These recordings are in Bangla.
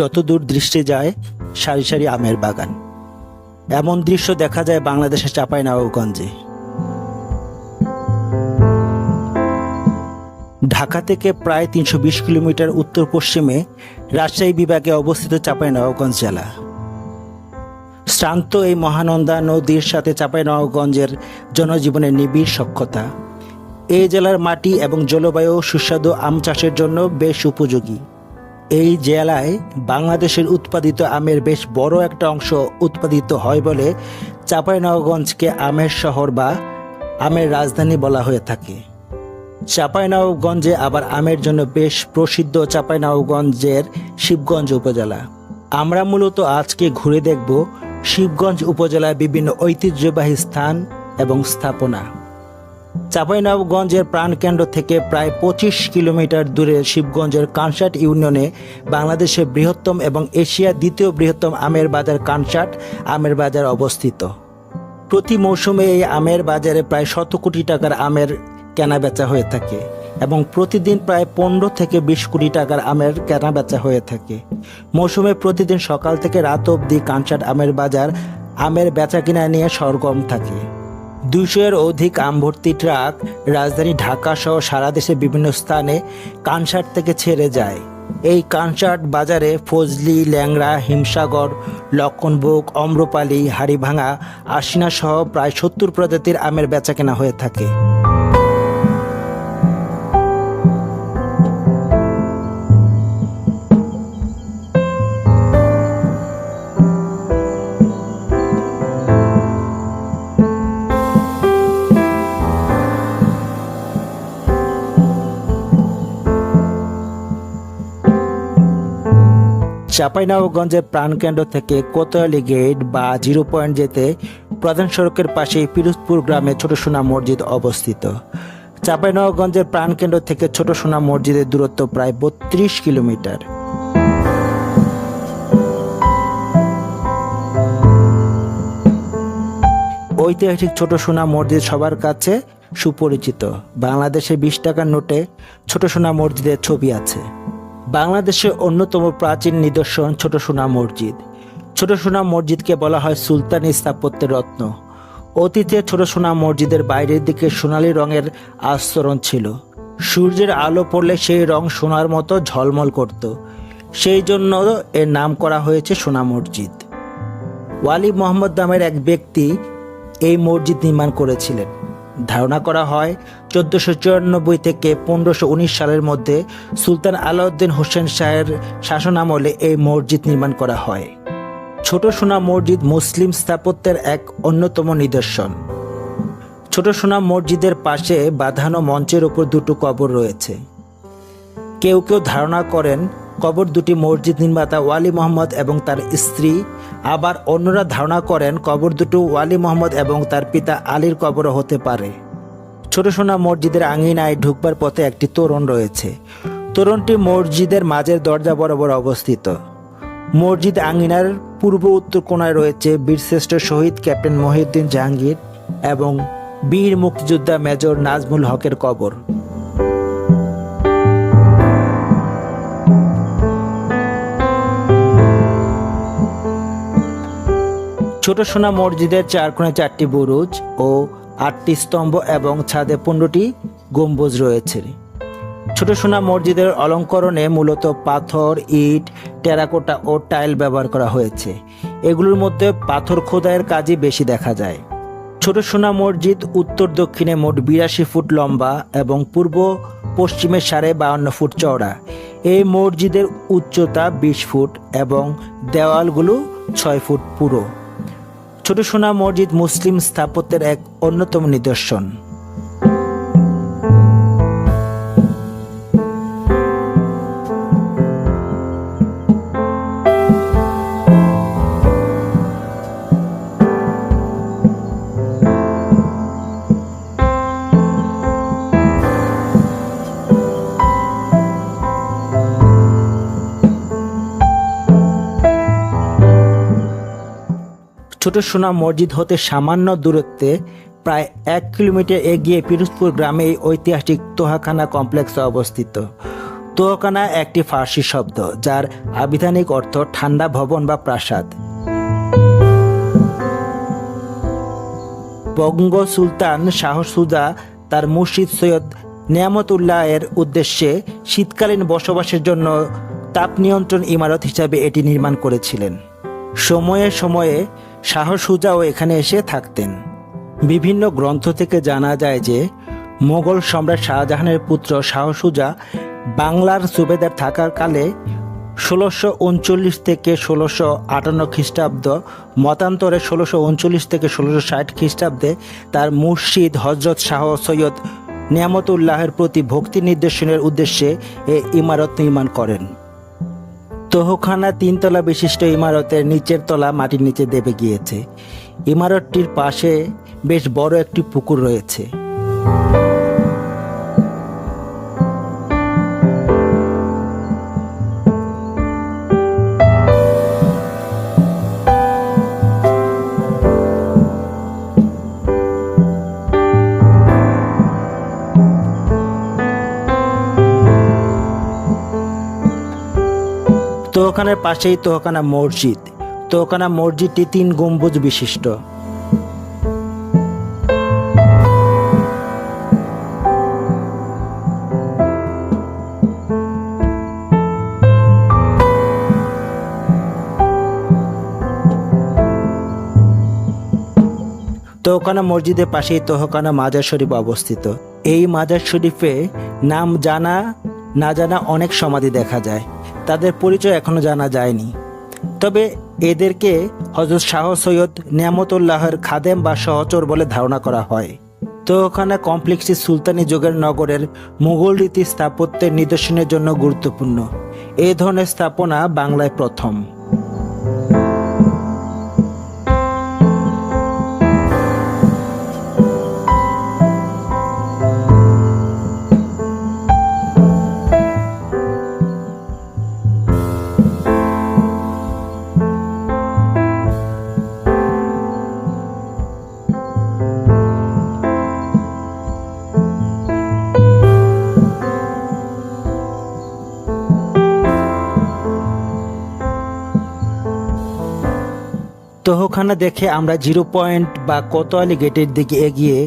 যতদূর দৃষ্টি যায়, সারি সারি আমের বাগান। এমন দৃশ্য দেখা যায় বাংলাদেশের চাঁপাইনবাবগঞ্জে। ঢাকা থেকে প্রায় তিনশো বিশ কিলোমিটার উত্তর পশ্চিমে রাজশাহী বিভাগে অবস্থিত চাঁপাইনবাবগঞ্জ জেলা। শ্রান্ত এই মহানন্দা নদীর সাথে চাঁপাইনবাবগঞ্জের জনজীবনের নিবিড় সক্ষতা। এই জেলার মাটি এবং জলবায়ু সুস্বাদু আম চাষের জন্য বেশ উপযোগী। এই জেলায় বাংলাদেশের উৎপাদিত আমের বেশ বড় একটা অংশ উৎপাদিত হয় বলে চাঁপাইনবাবগঞ্জকে আমের শহর বা আমের রাজধানী বলা হয়ে থাকে। চাঁপাইনবাবগঞ্জে আবার আমের জন্য বেশ প্রসিদ্ধ চাঁপাইনবাবগঞ্জের শিবগঞ্জ উপজেলা। আমরা মূলত আজকে ঘুরে দেখব শিবগঞ্জ উপজেলার বিভিন্ন ঐতিহ্যবাহী স্থান এবং স্থাপনা। চাঁপাইনবাবগঞ্জের প্রাণকেন্দ্র থেকে প্রায় পঁচিশ কিলোমিটার দূরে শিবগঞ্জের কানসাট ইউনিয়নে বাংলাদেশের বৃহত্তম এবং এশিয়ার দ্বিতীয় বৃহত্তম আমের বাজার কানসাট আমের বাজার অবস্থিত। প্রতি মৌসুমে এই আমের বাজারে প্রায় শত কোটি টাকার আমের কেনা বেচা হয়ে থাকে এবং প্রতিদিন প্রায় পনেরো থেকে বিশ কোটি টাকার আমের কেনা বেচা হয়ে থাকে। মৌসুমে প্রতিদিন সকাল থেকে রাত অবধি কানসাট আমের বাজার আমের বেচা কিনা নিয়ে সরগম থাকে। দুইশো এর অধিক আমভর্তি ট্রাক রাজধানী ঢাকাসহ সারা দেশে বিভিন্ন স্থানে কানসার্ট থেকে ছেড়ে যায়। এই কানসার্ট বাজারে ফজলি, ল্যাংড়া, হিমসাগর, লক্ষণভোগ, অম্রপালি, হাড়িভাঙা, আশিনা সহ প্রায় সত্তর প্রজাতির আমের বেচাকেনা হয়ে থাকে। চাঁপাইনবাবগঞ্জের প্রাণকেন্দ্র থেকে কোতোয়ালি গেট বা জিরো পয়েন্ট যেতে প্রধান সড়কের পাশে পিরোজপুর গ্রামে ছোট সোনা মসজিদ অবস্থিত। চাঁপাইনবাবগঞ্জের প্রাণকেন্দ্র থেকে ছোট সোনা মসজিদের দূরত্ব প্রায় বত্রিশ কিলোমিটার। ঐতিহাসিক ছোট সোনা মসজিদ সবার কাছে সুপরিচিত। বাংলাদেশে বিশ টাকার নোটে ছোট সোনা মসজিদের ছবি আছে। বাংলাদেশের অন্যতম প্রাচীন নিদর্শন ছোট সোনা মসজিদ। ছোট সোনা মসজিদকে বলা হয় সুলতানি স্থাপত্যের রত্ন। অতীতে ছোট সোনা মসজিদের বাইরের দিকে সোনালী রঙের আস্তরণ ছিল। সূর্যের আলো পড়লে সেই রং সোনার মতো ঝলমল করত। সেই জন্য এর নাম করা হয়েছে সোনা মসজিদ। ওয়ালি মোহাম্মদ নামের এক ব্যক্তি এই মসজিদ নির্মাণ করেছিলেন। ধারণা করা হয় চোদ্দোশো চুরানব্বই থেকে পনেরোশো উনিশ সালের মধ্যে সুলতান আলাউদ্দিন হোসেন শাহের শাসনামলে এই মসজিদ নির্মাণ করা হয়। ছোট সোনা মসজিদ মুসলিম স্থাপত্যের এক অন্যতম নিদর্শন। ছোট সোনা মসজিদের পাশে বাঁধানো মঞ্চের উপর দুটো কবর রয়েছে। কেউ কেউ ধারণা করেন কবর দুটি মসজিদ নির্মাতা ওয়ালি মোহাম্মদ এবং তার স্ত্রী আবার অন্যরা ধারণা করেন কবর দুটো ওয়ালি মোহাম্মদ এবং তার পিতা আলীর কবরও হতে পারে। ছোট সোনা মসজিদের আঙিনায় ঢুকবার পথে একটি তোরণ রয়েছে। তোরণটি মসজিদের মাঝের দরজা বরাবর অবস্থিত। মসজিদ আঙিনার পূর্ব উত্তর কোণায় রয়েছে বীরশ্রেষ্ঠ শহীদ ক্যাপ্টেন মহিউদ্দিন জাহাঙ্গীর এবং বীর মুক্তিযোদ্ধা মেজর নাজমুল হকের কবর। ছোট সোনা মসজিদের চার কোণে চারটি বুরুজ ও আটটি স্তম্ভ এবং ছাদে পনেরোটি গম্বুজ রয়েছে। ছোট সোনা মসজিদের অলঙ্করণে মূলত পাথর, ইট, টেরাকোটা ও টাইল ব্যবহার করা হয়েছে। এগুলোর মধ্যে পাথর খোদাইয়ের কাজই বেশি দেখা যায়। ছোট সোনা মসজিদ উত্তর দক্ষিণে মোট বিরাশি ফুট লম্বা এবং পূর্ব পশ্চিমে সাড়ে বাউন্ন ফুট চওড়া। এই মসজিদের উচ্চতা বিশ ফুট এবং দেওয়ালগুলো ছয় ফুট পুরো। ছোট সোনা মসজিদ মুসলিম স্থাপত্যের এক অন্যতম নিদর্শন। ছোট সোনা মসজিদ হতে সামান্য দূরত্বে প্রায় এক কিলোমিটার এগিয়ে পিরোজপুর গ্রামে এই ঐতিহাসিক তোহাখানা কমপ্লেক্স অবস্থিত। তোহখানা একটি ফার্সি শব্দ, যার আবিধানিক অর্থ ঠান্ডা ভবন বা প্রাসাদ। বঙ্গ সুলতান শাহ সুজা তার মুর্শিদ সৈয়দ নিয়ামতুল্লাহ এর উদ্দেশ্যে শীতকালীন বসবাসের জন্য তাপ নিয়ন্ত্রণ ইমারত হিসাবে এটি নির্মাণ করেছিলেন। সময়ে সময়ে শাহ সুজাও এখানে এসে থাকতেন। বিভিন্ন গ্রন্থ থেকে জানা যায় যে, মোগল সম্রাট শাহজাহানের পুত্র শাহ সুজা বাংলার সুবেদার থাকার কালে ষোলোশো উনচল্লিশ থেকে ষোলোশো আটান্ন খ্রিস্টাব্দ, মতান্তরে ষোলোশো উনচল্লিশ থেকে ষোলোশো ষাট খ্রিস্টাব্দে তার মুর্শিদ হজরত শাহ সৈয়দ নিয়ামতুল্লাহের প্রতি ভক্তি নির্দেশনের উদ্দেশ্যে এ ইমারত নির্মাণ করেন। তহখানা তিনতলা বিশিষ্ট ইমারতের নিচের তলা মাটির নিচে দেবে গিয়েছে। ইমারতটির পাশে বেশ বড় একটি পুকুর রয়েছে। তোহখানার পাশেই তোহখানা মসজিদ। তোহখানা মসজিদটি তিন গম্বুজ বিশিষ্ট। তোহখানা মসজিদের পাশেই তোহখানা মাজার শরীফ অবস্থিত। এই মাজার শরীফে নাম জানা, না জানা অনেক সমাধি দেখা যায়। তাদের পরিচয় এখনও জানা যায়নি। তবে এদেরকে হজরত শাহ সৈয়দ নিয়ামতুল্লাহর খাদেম বা সহচর বলে ধারণা করা হয়। তো ওখানে কমপ্লেক্সটি সুলতানি যুগের নগরের মুঘল রীতি স্থাপত্যের নিদর্শনের জন্য গুরুত্বপূর্ণ। এই ধরনের স্থাপনা বাংলায় প্রথম। তোহখানা দেখে আমরা জিরো পয়েন্ট বা কোতোয়ালি গেটের দিকে এগিয়ে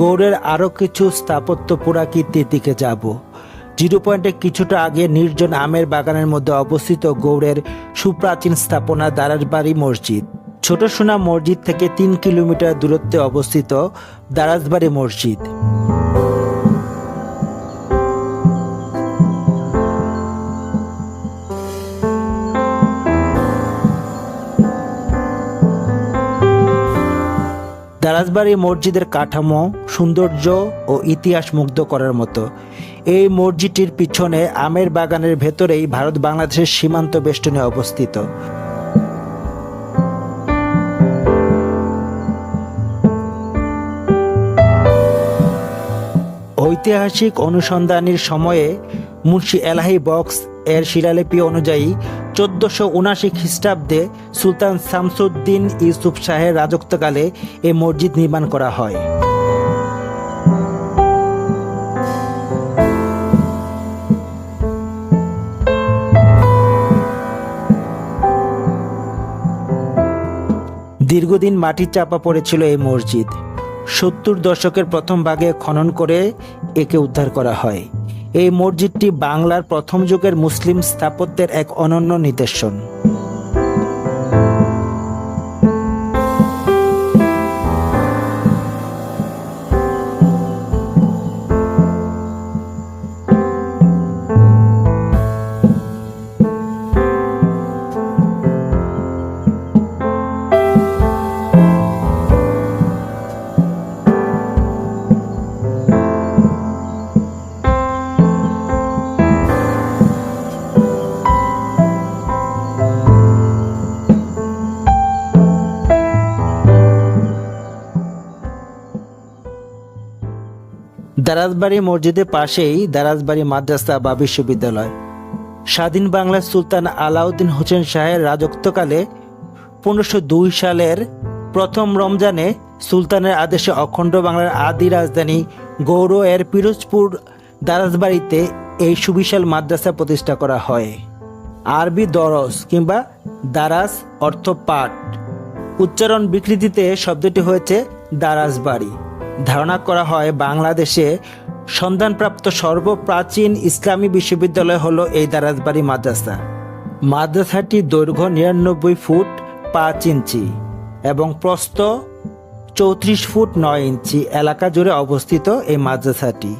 গৌড়ের আরও কিছু স্থাপত্য পুরাকীর্তির দিকে যাব। জিরো পয়েন্টে কিছুটা আগে নির্জন আমের বাগানের মধ্যে অবস্থিত গৌড়ের সুপ্রাচীন স্থাপনা দারাজবাড়ি মসজিদ। ছোট সোনা মসজিদ থেকে তিন কিলোমিটার দূরত্বে অবস্থিত দারাজবাড়ি মসজিদ। দারাজবাড়ি মসজিদের কাঠামো, সৌন্দর্য ও ইতিহাস মুগ্ধ করার মতো। এই মসজিদটির পিছনে আমের বাগানের ভেতরেই ভারত বাংলাদেশের সীমান্ত বেষ্টনে অবস্থিত। ঐতিহাসিক অনুসন্ধানের সময়ে মুন্সি এলাহি বক্স এর শিলালিপি অনুযায়ী চোদ্দশো উনাশি খ্রিস্টাব্দে সুলতান শামসুদ্দিন ইউসুফ শাহের রাজত্বকালে এই মসজিদ নির্মাণ করা হয়। দীর্ঘদিন মাটির চাপা পড়েছিল এই মসজিদ। সত্তর দশকের প্রথম ভাগে খনন করে একে উদ্ধার করা হয়। এই মসজিদটি বাংলার প্রথম যুগের মুসলিম স্থাপত্যের এক অনন্য নিদর্শন। দারাজবাড়ি মসজিদের পাশেই দারাজবাড়ি মাদ্রাসা বা বিশ্ববিদ্যালয়। স্বাধীন বাংলার সুলতান আলাউদ্দিন হোসেন শাহের রাজত্বকালে পনেরোশো দুই সালের প্রথম রমজানে সুলতানের আদেশে অখণ্ড বাংলার আদি রাজধানী গৌর এর পিরোজপুর দারাজবাড়িতে এই সুবিশাল মাদ্রাসা প্রতিষ্ঠা করা হয়। আরবি দরস কিংবা দারাস অর্থ পাঠ উচ্চারণ বিকৃতিতে শব্দটি হয়েছে দারাজবাড়ি। ধারণা করা হয় বাংলাদেশে সন্ধানপ্রাপ্ত সর্বপ্রাচীন ইসলামী বিশ্ববিদ্যালয় হলো এই দারাজবাড়ি মাদ্রাসা। মাদ্রাসাটি দৈর্ঘ্য নিরানব্বই ফুট পাঁচ ইঞ্চি এবং প্রস্থ চৌত্রিশ ফুট নয় ইঞ্চি। এলাকা জুড়ে অবস্থিত এই মাদ্রাসাটি।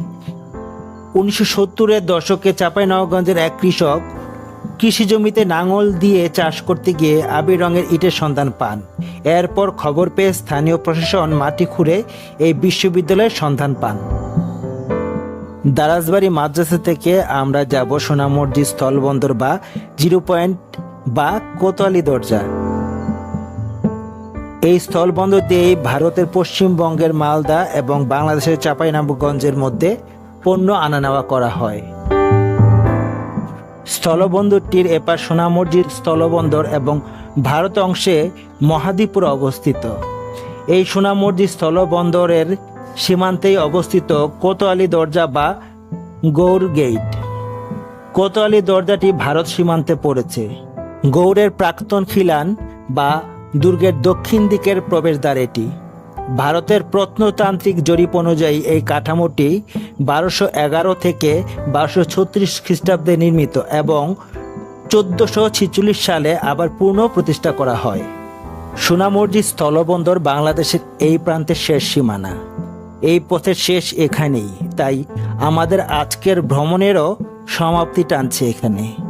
উনিশশো সত্তরের দশকে চাঁপাইনবাবগঞ্জের এক কৃষক কৃষি জমিতে নাঙল দিয়ে চাষ করতে গিয়ে আবির রঙের ইটের সন্ধান পান। এরপর খবর পেয়ে স্থানীয় প্রশাসন মাটি খুঁড়ে এই বিশ্ববিদ্যালয়ের সন্ধান পান। দারাজবাড়ি মাদ্রাসা থেকে আমরা যাব সোনামর্জি স্থলবন্দর বা জিরো পয়েন্ট বা কোতোয়ালি দরজা। এই স্থলবন্দর দিয়েই ভারতের পশ্চিমবঙ্গের মালদা এবং বাংলাদেশের চাঁপাইনবাবগঞ্জের মধ্যে পণ্য আনা নেওয়া করা হয়। স্থলবন্দরটির এপার সোনামর্জির স্থলবন্দর এবং ভারত অংশে মহাদ্বীপুর অবস্থিত। এই সোনামর্জি স্থলবন্দরের সীমান্তেই অবস্থিত কোতোয়ালি দরজা বা গৌর গেট। কোতোয়ালি দরজাটি ভারত সীমান্তে পড়েছে। গৌড়ের প্রাক্তন খিলান বা দুর্গের দক্ষিণ দিকের প্রবেশদ্বার এটি। ভারতের প্রত্নতান্ত্রিক জরিপ অনুযায়ী এই কাঠামোটি বারোশো এগারো থেকে বারোশো ছত্রিশ খ্রিস্টাব্দে নির্মিত এবং চোদ্দোশো ছিচল্লিশ সালে আবার পুনঃ প্রতিষ্ঠা করা হয়। সোনামর্জি স্থলবন্দর বাংলাদেশের এই প্রান্তের শেষ সীমানা। এই পথের শেষ এখানেই, তাই আমাদের আজকের ভ্রমণেরও সমাপ্তি টানছে এখানে।